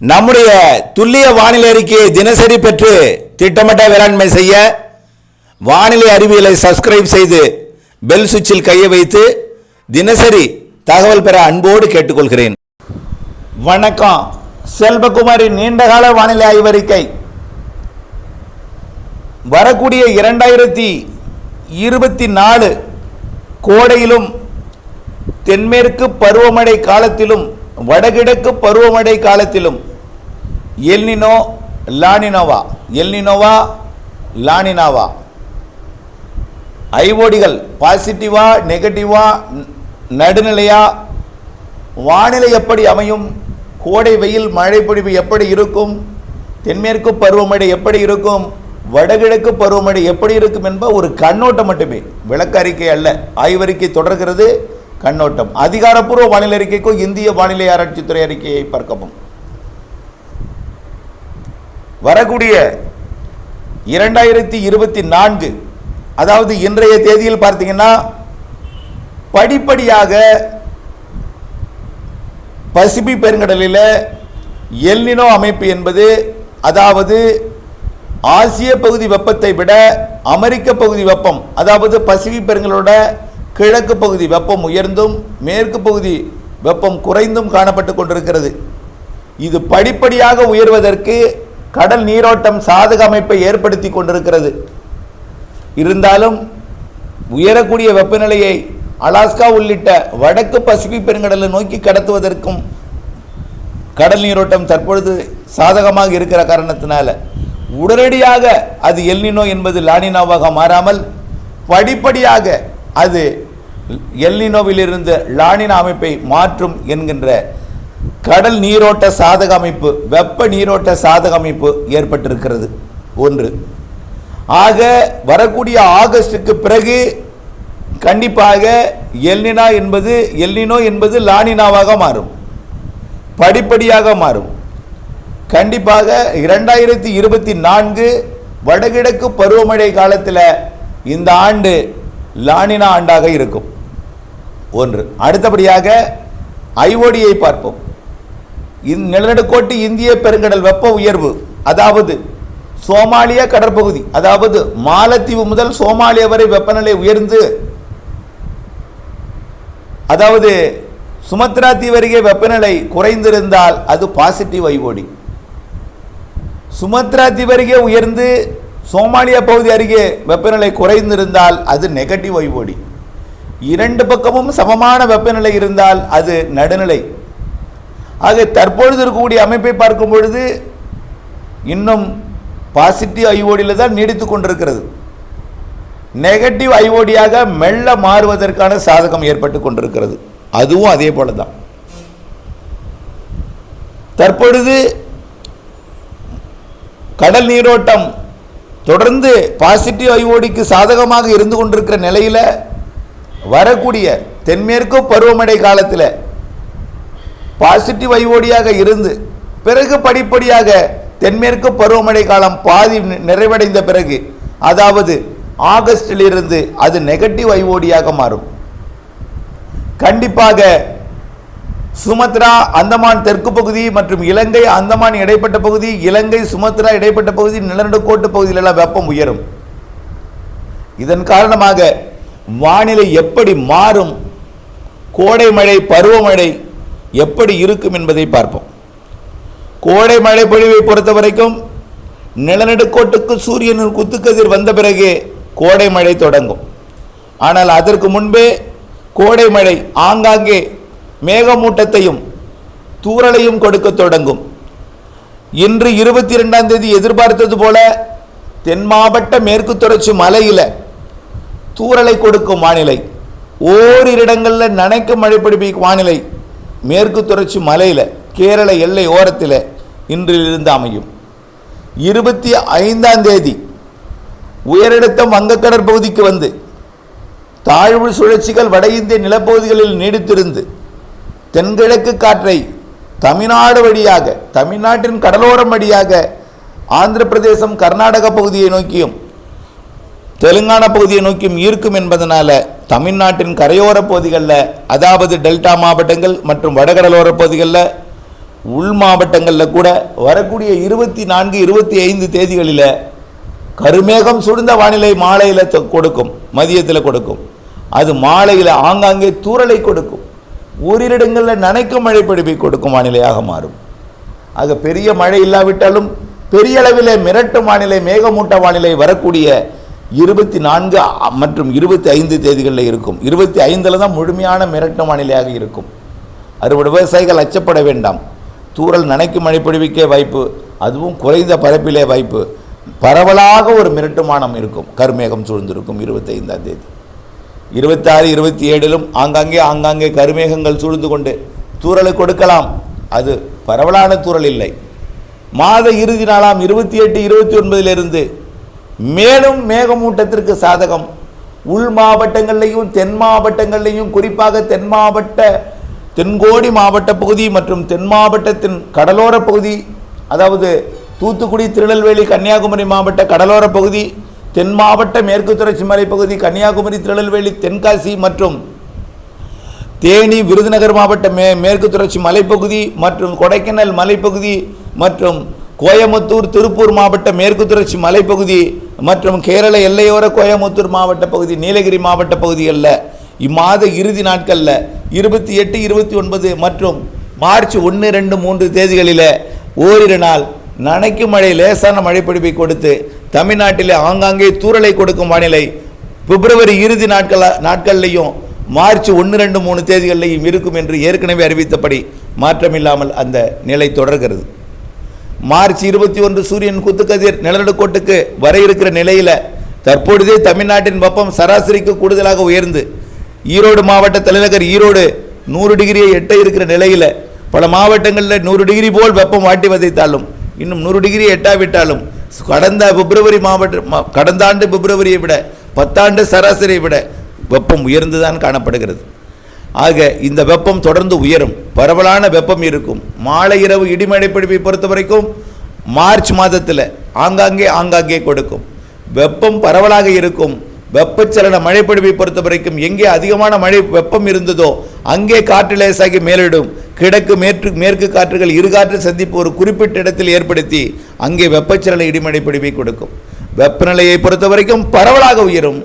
நம்முடைய துல்லிய வானிலை அறிக்கையை தினசரி பெற்று திட்டமிட்ட வேளாண்மை செய்ய வானிலை அறிவியலை சப்ஸ்கிரைப் செய்து பெல் சுவிட்சில் கையை வைத்து தினசரி தகவல் பெற அன்போடு கேட்டுக்கொள்கிறேன். வணக்கம். செல்வகுமாரின் நீண்டகால வானிலை ஆய்வறிக்கை. வரக்கூடிய இரண்டாயிரத்தி இருபத்தி நாலு கோடையிலும் தென்மேற்கு பருவமழை காலத்திலும் வடகிழக்கு பருவமழை காலத்திலும் எல்னினோ லானினோவா எல்னினோவா லானினாவா ஐஓடிகள் பாசிட்டிவா நெகட்டிவா நடுநிலையா? வானிலை எப்படி அமையும்? கோடை வெயில் மழைப்பொழிவு எப்படி இருக்கும்? தென்மேற்கு பருவமழை எப்படி இருக்கும்? வடகிழக்கு பருவமழை எப்படி இருக்கும் என்ப ஒரு கண்ணோட்டம் மட்டுமே. விளக்க அறிக்கை அல்ல. ஆய்வறிக்கை தொடர்கிறது கண்ணோட்டம். அதிகாரப்பூர்வ வானிலை அறிக்கைக்கும் இந்திய வானிலை ஆராய்ச்சித்துறை அறிக்கையை பார்க்கவும். வரக்கூடிய இரண்டாயிரத்தி இருபத்தி நான்கு அதாவது இன்றைய தேதியில் பார்த்தீங்கன்னா படிப்படியாக பசிபிக் பெருங்கடலில் எல்னினோ அமைப்பு என்பது அதாவது ஆசிய பகுதி வெப்பத்தை விட அமெரிக்க பகுதி வெப்பம் அதாவது பசிபிக் பெருங்கலோட கிழக்கு பகுதி வெப்பம் உயர்ந்தும் மேற்கு பகுதி வெப்பம் குறைந்தும் காணப்பட்டு கொண்டிருக்கிறது. இது படிப்படியாக உயர்வதற்கு கடல் நீரோட்டம் சாதக அமைப்பை ஏற்படுத்தி கொண்டிருக்கிறது. இருந்தாலும் உயரக்கூடிய வெப்பநிலையை அலாஸ்கா உள்ளிட்ட வடக்கு பசிபிக் பெருங்கடலை நோக்கி கடத்துவதற்கும் கடல் நீரோட்டம் தற்பொழுது சாதகமாக இருக்கிற காரணத்தினால உடனடியாக அது எல்னினோ என்பது லானினோவாக மாறாமல் படிப்படியாக அது எல்னினோவிலிருந்து லானினா அமைப்பை மாற்றும் என்கின்ற கடல் நீரோட்ட சாதக அமைப்பு வெப்ப நீரோட்ட சாதக அமைப்பு ஏற்பட்டிருக்கிறது. ஒன்று. ஆக வரக்கூடிய ஆகஸ்டுக்கு பிறகு கண்டிப்பாக எல்னினா என்பது எல்னினோ என்பது லானினாவாக மாறும். படிப்படியாக மாறும். கண்டிப்பாக இரண்டாயிரத்தி இருபத்தி நான்கு வடகிழக்கு பருவமழை காலத்தில் இந்த ஆண்டு லானினா ஆண்டாக இருக்கும். ஒன்று. அடுத்தபடியாக ஐஓடியை பார்ப்போம். நிலநடுக்கோட்டு இந்திய பெருங்கடல் வெப்ப உயர்வு அதாவது சோமாலியா கடற்பகுதி அதாவது மாலத்தீவு முதல் சோமாலியா வரை வெப்பநிலை உயர்ந்து அதாவது சுமத்ரா தீவருகே அருகே வெப்பநிலை குறைந்திருந்தால் அது பாசிட்டிவ் ஐஓடி சுமத்ரா தீவருகே அருகே உயர்ந்து சோமாலியா பகுதி அருகே வெப்பநிலை குறைந்திருந்தால் அது நெகட்டிவ் ஐஓடி இரண்டு பக்கமும் சமமான வெப்பநிலை இருந்தால் அது நடுநிலை. ஆக தற்பொழுது இருக்கக்கூடிய அமைப்பை பார்க்கும் பொழுது இன்னும் பாசிட்டிவ் ஐஓடியில் தான் நீடித்து கொண்டிருக்கிறது. நெகட்டிவ் ஐஓடியாக மெல்ல மாறுவதற்கான சாதகம் ஏற்பட்டு கொண்டிருக்கிறது. அதுவும் அதே போல தான். தற்பொழுது கடல் நீரோட்டம் தொடர்ந்து பாசிட்டிவ் ஐஓடிக்கு சாதகமாக இருந்து கொண்டிருக்கிற நிலையில் வரக்கூடிய தென்மேற்கு பருவமழை காலத்தில் பாசிட்டிவ் ஐஓடியாக இருந்து பிறகு படிப்படியாக தென்மேற்கு பருவமழை காலம் பாதி நி- நிறைவடைந்த பிறகு அதாவது ஆகஸ்டிலிருந்து அது நெகட்டிவ் ஐஓடியாக மாறும். கண்டிப்பாக சுமத்ரா அந்தமான் தெற்கு பகுதி மற்றும் இலங்கை அந்தமான் இடைப்பட்ட பகுதி இலங்கை சுமத்ரா இடைப்பட்ட பகுதி நிலநடுக்கோட்டு பகுதியிலெல்லாம் வெப்பம் உயரும். இதன் காரணமாக வானிலை எப்படி மாறும் கோடை மழை பருவமழை எப்படி இருக்கும் என்பதை பார்ப்போம். கோடை மழை பொழிவை பொறுத்த வரைக்கும் நிலநடுக்கோட்டுக்கு சூரியனின் குத்துக்கதிர் வந்த பிறகு கோடை மழை தொடங்கும். ஆனால் அதற்கு முன்பே கோடை மழை ஆங்காங்கே மேகமூட்டத்தையும் தூறலையும் கொடுக்க தொடங்கும். இன்று இருபத்தி ரெண்டாம் தேதி எதிர்பார்த்தது போல தென் மாவட்ட மேற்கு தொடர்ச்சி மலையில் தூறலை கொடுக்கும் வானிலை. ஓரிரு இடங்களில் நனைக்கும் மழை பிடிப்பிக்கும் வானிலை மேற்கு தொடர்ச்சி மலையில் கேரள எல்லை ஓரத்தில் இன்றிலிருந்து அமையும். இருபத்தி ஐந்தாம் தேதி உயரழுத்தம் வங்கக்கடற் பகுதிக்கு வந்து தாழ்வு சுழற்சிகள் வட இந்திய நிலப்பகுதிகளில் நீடித்திருந்து தென்கிழக்கு காற்றை தமிழ்நாடு வழியாக தமிழ்நாட்டின் கடலோரம் வழியாக ஆந்திர பிரதேசம் கர்நாடக பகுதியை நோக்கியும் தெலுங்கானா பகுதியை நோக்கியும் ஈர்க்கும் என்பதனால தமிழ்நாட்டின் கரையோர பகுதிகளில் அதாவது டெல்டா மாவட்டங்கள் மற்றும் வடகடலோர பகுதிகளில் உள் மாவட்டங்களில் கூட வரக்கூடிய இருபத்தி நான்கு இருபத்தி ஐந்து தேதிகளில் கருமேகம் சுடுந்த வானிலை மாலையில் கொடுக்கும் மதியத்தில் கொடுக்கும். அது மாலையில் ஆங்காங்கே தூறலை கொடுக்கும். ஓரிடங்களில் நனைக்கும் மழை பிடிப்பை கொடுக்கும் வானிலையாக மாறும். ஆக பெரிய மழை இல்லாவிட்டாலும் பெரிய அளவில் மிரட்டும் வானிலை மேகமூட்ட வானிலை வரக்கூடிய இருபத்தி நான்கு மற்றும் இருபத்தி ஐந்து தேதிகளில் இருக்கும். இருபத்தி ஐந்தில் தான் முழுமையான மிரட்டும் வானிலையாக இருக்கும். அறுவடை விவசாயிகள் அச்சப்பட வேண்டாம். தூறல் நனைக்கும் மழைப்பொழிவுக்கே வாய்ப்பு அதுவும் குறைந்த பரப்பிலே வாய்ப்பு. பரவலாக ஒரு மிரட்டுமானம் இருக்கும். கருமேகம் சூழ்ந்திருக்கும் இருபத்தி ஐந்தாம் தேதி. இருபத்தாறு இருபத்தி ஏழிலும் ஆங்காங்கே ஆங்காங்கே கருமேகங்கள் சூழ்ந்து கொண்டு தூறலை கொடுக்கலாம். அது பரவலான தூறல் இல்லை. மாத இறுதி நாளாம் இருபத்தி எட்டு இருபத்தி ஒன்பதிலிருந்து மேலும் மேகமூட்டத்திற்கு சாதகம். உள் மாவட்டங்கள்லையும் தென் மாவட்டங்கள்லையும் குறிப்பாக தென் மாவட்ட தென்கோடி மாவட்ட பகுதி மற்றும் தென் மாவட்டத்தின் கடலோர பகுதி அதாவது தூத்துக்குடி திருநெல்வேலி கன்னியாகுமரி மாவட்ட கடலோர பகுதி தென் மாவட்ட மேற்கு தொடர்ச்சி மலைப்பகுதி கன்னியாகுமரி திருநெல்வேலி தென்காசி மற்றும் தேனி விருதுநகர் மாவட்ட மே மேற்கு தொடர்ச்சி மலைப்பகுதி மற்றும் கொடைக்கானல் மலைப்பகுதி மற்றும் கோயமுத்தூர் திருப்பூர் மாவட்ட மேற்கு தொடர்ச்சி மலைப்பகுதி மற்றும் கேரள எல்லையோர கோயமுத்தூர் மாவட்ட பகுதி நீலகிரி மாவட்ட பகுதிகளில் இம்மாத இறுதி நாட்களில் இருபத்தி எட்டு இருபத்தி ஒன்பது மற்றும் மார்ச் ஒன்று ரெண்டு மூன்று தேதிகளில் ஓரிரு நாள் நனைக்கும் மழை லேசான மழைப்பிடிப்பை கொடுத்து தமிழ்நாட்டில் ஆங்காங்கே தூறலை கொடுக்கும் வானிலை பிப்ரவரி இறுதி நாட்கள நாட்கள்லையும் மார்ச் ஒன்று ரெண்டு மூணு தேதிகளிலையும் இருக்கும் என்று ஏற்கனவே அறிவித்தபடி மாற்றமில்லாமல் அந்த நிலை தொடர்கிறது. மார்ச் இருபத்தி ஒன்று சூரியன் குத்துக்கதிர் நிலநடுக்கோட்டுக்கு வர இருக்கிற நிலையில் தற்பொழுதே தமிழ்நாட்டின் வெப்பம் சராசரிக்கு கூடுதலாக உயர்ந்து ஈரோடு மாவட்ட தலைநகர் ஈரோடு நூறு டிகிரியை எட்ட இருக்கிற நிலையில் பல மாவட்டங்களில் நூறு டிகிரி போல் வெப்பம் வாட்டி வதைத்தாலும் இன்னும் நூறு டிகிரி எட்டாவிட்டாலும் கடந்த பிப்ரவரி மாவட்டம் கடந்த ஆண்டு பிப்ரவரியை விட பத்தாண்டு சராசரியை விட வெப்பம் உயர்ந்துதான் காணப்படுகிறது. ஆக இந்த வெப்பம் தொடர்ந்து உயரும். பரவலான வெப்பம் இருக்கும். மாலை இரவு இடிமழை பிடிப்பை பொறுத்த வரைக்கும் மார்ச் மாதத்தில் ஆங்காங்கே ஆங்காங்கே கொடுக்கும். வெப்பம் பரவலாக இருக்கும். வெப்பச்சலன மழைப்பொழிவை பொறுத்த வரைக்கும் எங்கே அதிகமான மழை வெப்பம் இருந்ததோ அங்கே காற்று லேசாகி மேலிடும். கிழக்கு மேற்கு மேற்கு காற்றுகள் இரு காற்று சந்திப்பு ஒரு குறிப்பிட்ட இடத்தில் ஏற்படுத்தி அங்கே வெப்பச்சலன இடிமழை கொடுக்கும். வெப்பநிலையை பொறுத்த வரைக்கும் பரவலாக உயரும்.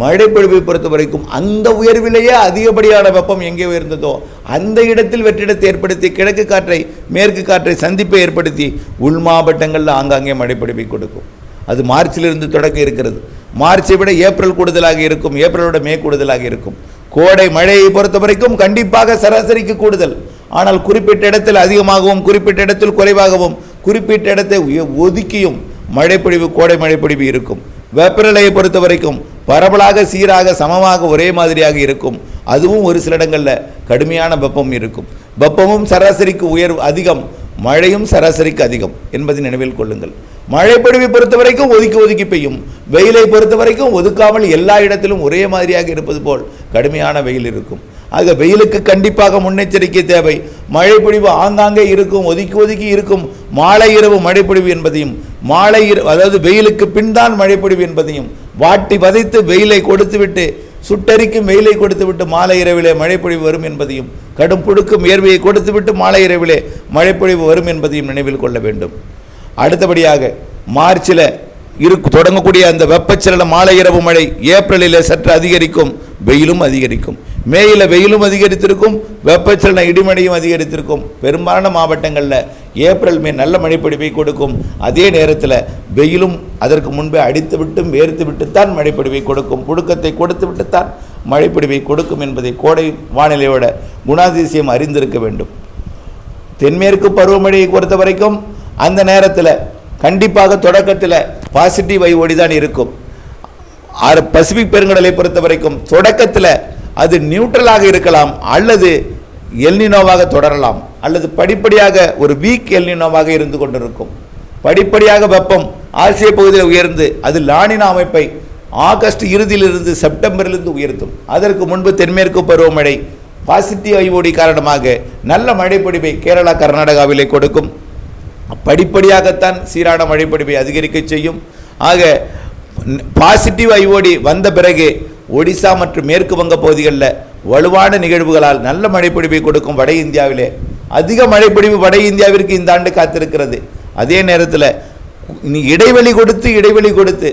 மழைப்பொழிவை பொறுத்த வரைக்கும் அந்த உயர்விலேயே அதிகப்படியான வெப்பம் எங்கே உயர்ந்ததோ அந்த இடத்தில் வெற்றிடத்தை ஏற்படுத்தி கிழக்கு காற்றை மேற்கு காற்றை சந்திப்பை ஏற்படுத்தி உள் மாவட்டங்களில் ஆங்காங்கே மழைப்பொழிவை கொடுக்கும். அது மார்ச்சிலிருந்து தொடக்க இருக்கிறது. மார்ச்சை விட ஏப்ரல் கூடுதலாக இருக்கும் ஏப்ரலோட மே கூடுதலாக இருக்கும். கோடை மழையை பொறுத்த வரைக்கும் கண்டிப்பாக சராசரிக்கு கூடுதல். ஆனால் குறிப்பிட்ட இடத்தில் அதிகமாகவும் குறிப்பிட்ட இடத்தில் குறைவாகவும் குறிப்பிட்ட இடத்தை ஒதுக்கியும் மழைப்பொழிவு கோடை மழைப்பொழிவு இருக்கும். வெப்பநிலையை பொறுத்த வரைக்கும் பரவலாக சீராக சமமாக ஒரே மாதிரியாக இருக்கும். அதுவும் ஒரு சில இடங்களில் கடுமையான வெப்பம் இருக்கும். வெப்பமும் சராசரிக்கு உயர்வு அதிகம் மழையும் சராசரிக்கு அதிகம் என்பதை நினைவில் கொள்ளுங்கள். மழைப்பொழிவை பொறுத்த வரைக்கும் ஒதுக்கி ஒதுக்கி பெய்யும். வெயிலை பொறுத்த வரைக்கும் ஒதுக்காமல் எல்லா இடத்திலும் ஒரே மாதிரியாக இருப்பது போல் கடுமையான வெயில் இருக்கும். ஆக வெயிலுக்கு கண்டிப்பாக முன்னெச்சரிக்கை தேவை. மழைப்பொழிவு ஆங்காங்கே இருக்கும் ஒதுக்கி ஒதுக்கி இருக்கும் மாலை இரவு மழைப்பொழிவு என்பதையும் மாலை இரவு அதாவது வெயிலுக்கு பின்தான் மழைப்பொழிவு என்பதையும் வாட்டி வதைத்து வெயிலை கொடுத்துவிட்டு சுட்டரிக்கும் வெயிலை கொடுத்துவிட்டு மாலை இரவிலே மழைப்பொழிவு வரும் என்பதையும் கடும் புழுக்கும் வியர்வையை கொடுத்துவிட்டு மாலை இரவிலே மழைப்பொழிவு வரும் என்பதையும் நினைவில் கொள்ள வேண்டும். அடுத்தபடியாக மார்ச்சில் இருக்கு தொடங்கக்கூடிய அந்த வெப்பச்சலன மாலை இரவு மழை ஏப்ரலில் சற்று அதிகரிக்கும் வெயிலும் அதிகரிக்கும். மேயில் வெயிலும் அதிகரித்திருக்கும் வெப்பச்சலன இடிமழையும் அதிகரித்திருக்கும். பெரும்பாலான மாவட்டங்களில் ஏப்ரல் மே நல்ல மழைப்பொழிவை கொடுக்கும். அதே நேரத்தில் வெயிலும் அதற்கு முன்பே அடித்து விட்டும் வேர்த்து விட்டுத்தான் மழைப்பொழிவை கொடுக்கும். புழுக்கத்தை கொடுத்து விட்டுத்தான் மழைப்பொழிவை கொடுக்கும் என்பதை கோடை வானிலையோட குணாதிசயம் அறிந்திருக்க வேண்டும். தென்மேற்கு பருவமழையை பொறுத்த வரைக்கும் அந்த நேரத்தில் கண்டிப்பாக தொடக்கத்தில் பாசிட்டிவ் ஐஓடி தான் இருக்கும். ஆறு பசிபிக் பெருங்கடலை பொறுத்த வரைக்கும் தொடக்கத்தில் அது நியூட்ரலாக இருக்கலாம் அல்லது எல்னினோவாக தொடரலாம். அல்லது படிப்படியாக ஒரு வீக் எல்னினோவாக இருந்து கொண்டிருக்கும். படிப்படியாக வெப்பம் ஆசிய பகுதியில் உயர்ந்து அது லானினா அமைப்பை ஆகஸ்ட் இறுதியிலிருந்து செப்டம்பரிலிருந்து உயர்த்தும். அதற்கு முன்பு தென்மேற்கு பருவமழை பாசிட்டிவ் ஐஓடி காரணமாக நல்ல மழைப்பொடிவை கேரளா கர்நாடகாவிலே கொடுக்கும். படிப்படியாகத்தான் சீரான மழைப்பொடிவை அதிகரிக்க செய்யும். ஆக பாசிட்டிவ் ஐஓடி வந்த பிறகு ஒடிசா மற்றும் மேற்கு வங்க பகுதிகளில் வலுவான நிகழ்வுகளால் நல்ல மழைப்பொழிவை கொடுக்கும் வட இந்தியாவிலே அதிக மழைப்பொழிவு வட இந்தியாவிற்கு இந்த ஆண்டு காத்திருக்கிறது. அதே நேரத்தில் இடைவெளி கொடுத்து இடைவெளி கொடுத்து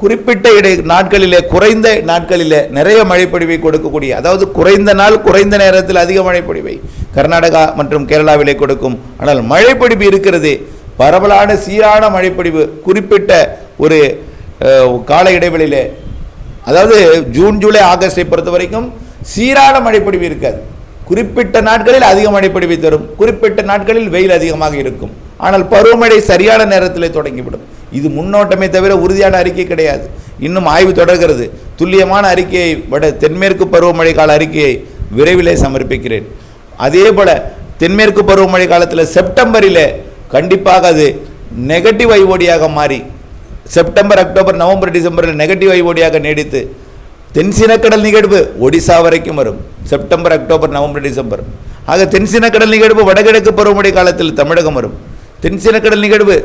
குறிப்பிட்ட இடை நாட்களிலே குறைந்த நாட்களிலே நிறைய மழைப்பொழிவை கொடுக்கக்கூடிய அதாவது குறைந்த நாள் குறைந்த நேரத்தில் அதிக மழைப்பொழிவை கர்நாடகா மற்றும் கேரளாவிலே கொடுக்கும். ஆனால் மழைப்பொழிவு இருக்கிறது. பரவலான சீரான மழைப்பொழிவு குறிப்பிட்ட ஒரு கால இடைவெளியிலே அதாவது ஜூன் ஜூலை ஆகஸ்டை பொறுத்த வரைக்கும் சீரான மழைப்பொழிவு இருக்காது. குறிப்பிட்ட நாட்களில் அதிக மழைப்பொழிவை தரும். குறிப்பிட்ட நாட்களில் வெயில் அதிகமாக இருக்கும். ஆனால் பருவமழை சரியான நேரத்தில் தொடங்கிவிடும். இது முன்னோட்டமே தவிர உறுதியான அறிக்கை கிடையாது. இன்னும் ஆய்வு தொடர்கிறது. துல்லியமான அறிக்கையை வட தென்மேற்கு பருவமழை கால அறிக்கையை விரைவிலே சமர்ப்பிக்கிறேன். அதே போல் தென்மேற்கு பருவமழை காலத்தில் செப்டம்பரில் கண்டிப்பாக அது நெகட்டிவ் ஐஓடியாக மாறி செப்டம்பர் அக்டோபர் நவம்பர் டிசம்பரில் நெகட்டிவ் ஐஓடியாக நீடித்து தென்சினக்கடல் நிகழ்வு ஒடிசா வரைக்கும் வரும். September October November December. ஆக தென்சினக்கடல் நிகழ்வு வடகிழக்கு பருவமழை காலத்தில் தமிழகம் வரும். தென்சினக்கடல் நிகழ்வு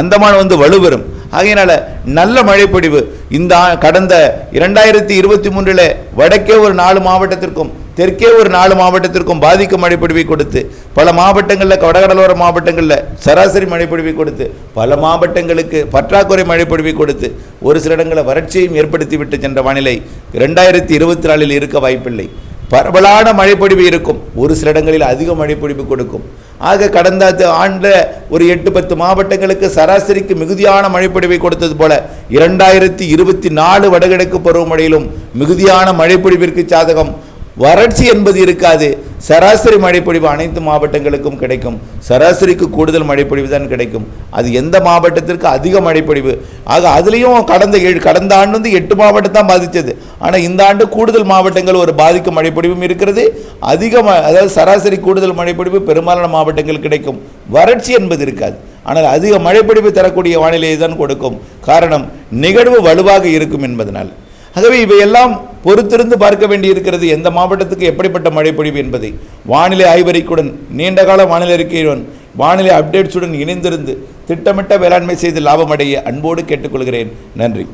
அந்தமான் வந்து வலுவரும் ஆகையினால நல்ல மழைப்பொழிவு இந்த கடந்த இரண்டாயிரத்தி இருபத்தி மூன்றில் வடக்கே ஒரு நாலு மாவட்டத்திற்கும் தெற்கே ஒரு நாலு மாவட்டத்திற்கும் பாதிக்கும் மழைப்பொழிவை கொடுத்து பல மாவட்டங்களில் வடகடலோர மாவட்டங்களில் சராசரி மழைப்பொழிவை கொடுத்து பல மாவட்டங்களுக்கு பற்றாக்குறை மழைப்பொழிவை கொடுத்து ஒரு சில இடங்களில் வறட்சியையும் ஏற்படுத்திவிட்டு சென்ற வானிலை இரண்டாயிரத்தி இருபத்தி நாலில் இருக்க வாய்ப்பில்லை. பரவலான மழைப்பொழிவு இருக்கும். ஒரு சில இடங்களில் அதிக மழைப்பொழிவு கொடுக்கும். ஆக கடந்த ஆண்ட ஒரு எட்டு பத்து மாவட்டங்களுக்கு சராசரிக்கு மிகுதியான மழைப்பொழிவை கொடுத்தது போல இரண்டாயிரத்தி இருபத்தி நாலு வடகிழக்கு பருவமழையிலும் மிகுதியான மழைப்பொழிவிற்கு சாதகம் வறட்சி என்பது இருக்காது. சராசரி மழைப்பொழிவு அனைத்து மாவட்டங்களுக்கும் கிடைக்கும். சராசரிக்கு கூடுதல் மழைப்பொழிவு தான் கிடைக்கும். அது எந்த மாவட்டத்திற்கு அதிக மழைப்பொழிவு? ஆக அதுலேயும் கடந்த ஏழு கடந்த ஆண்டு வந்து எட்டு மாவட்டம் தான் பாதித்தது. ஆனால் இந்த ஆண்டு கூடுதல் மாவட்டங்கள் ஒரு பாதிக்கும் மழைப்பொழிவும் இருக்கிறது. அதிக ம- அதாவது சராசரி கூடுதல் மழைப்பொழிவு பெரும்பாலான மாவட்டங்கள் கிடைக்கும். வறட்சி என்பது இருக்காது. ஆனால் அதிக மழைப்பொழிவு தரக்கூடிய வானிலையை தான் கொடுக்கும். காரணம் நிகழ்வு வலுவாக இருக்கும் என்பதனால். ஆகவே இவையெல்லாம் பொறுத்திருந்து பார்க்க வேண்டியிருக்கிறது எந்த மாவட்டத்துக்கு எப்படிப்பட்ட மழை பொழிவு என்பதை. வானிலை ஆய்வறிக்கையுடன் நீண்டகால வானிலை அறிக்கையுடன் வானிலை அப்டேட்ஸுடன் இணைந்திருந்து திட்டமிட்ட வேளாண்மை செய்து லாபமடைய அன்போடு கேட்டுக்கொள்கிறேன். நன்றி.